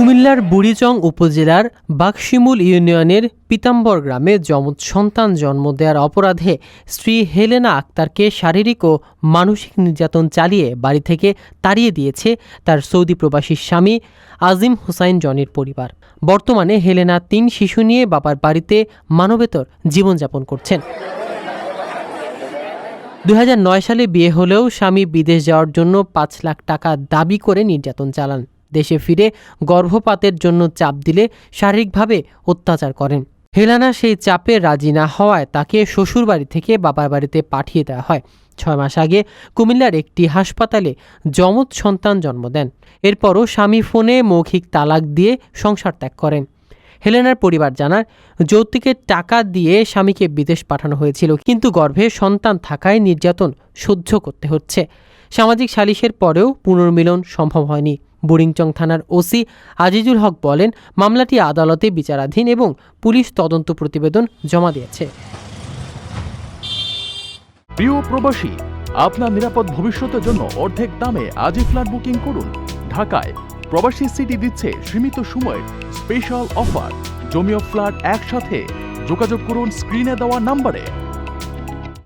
কুমিল্লার বুড়িচং উপজেলার বাকশিমুল ইউনিয়নের পিতাম্বর গ্রামে যমজ সন্তান জন্ম দেওয়ার অপরাধে স্ত্রী হেলেনা আক্তারকে শারীরিক ও মানসিক নির্যাতন চালিয়ে বাড়ি থেকে তাড়িয়ে দিয়েছে তার সৌদি প্রবাসী স্বামী আজিম হুসাইন জনির পরিবার। বর্তমানে হেলেনা তিন শিশু নিয়ে বাবার বাড়িতে মানবেতর জীবনযাপন করছেন। দু হাজার নয় সালে বিয়ে হলেও স্বামী বিদেশ যাওয়ার জন্য পাঁচ লাখ টাকা দাবি করে নির্যাতন চালান। দেশে ফিরে গর্ভপাতের জন্য চাপ দিলে শারীরিকভাবে অত্যাচার করেন। হেলানা সেই চাপে রাজি না হওয়ায় তাকে শ্বশুরবাড়ি থেকে বাবার বাড়িতে পাঠিয়ে দেওয়া হয়। ছয় মাস আগে কুমিল্লার একটি হাসপাতালে যমজ সন্তান জন্ম দেন। এরপরও স্বামী ফোনে মৌখিক তালাক দিয়ে সংসার ত্যাগ করেন। হেলেনার পরিবার জানার যৌতুকের টাকা দিয়ে স্বামীকে বিদেশ পাঠানো হয়েছিল, কিন্তু গর্ভে সন্তান থাকায় নির্যাতন সহ্য করতে হচ্ছে। সামাজিক সালিশের পরেও পুনর্মিলন সম্ভব হয়নি। বুড়িংচং থানার ওসি আজিজুল হক বলেন, মামলাটি আদালতে বিচারাধীন এবং পুলিশ তদন্ত প্রতিবেদন জমা দিয়েছে। প্রিয় প্রবাসী, আপনার নিরাপদ ভবিষ্যতের জন্য অর্ধেক দামে আজই ফ্ল্যাট বুকিং করুন। ঢাকায় প্রবাসী সিটি দিচ্ছে সীমিত সময়ের স্পেশাল অফার। জমিও ফ্ল্যাট একসাথে। যোগাযোগ করুন স্ক্রিনে দেওয়া নাম্বারে।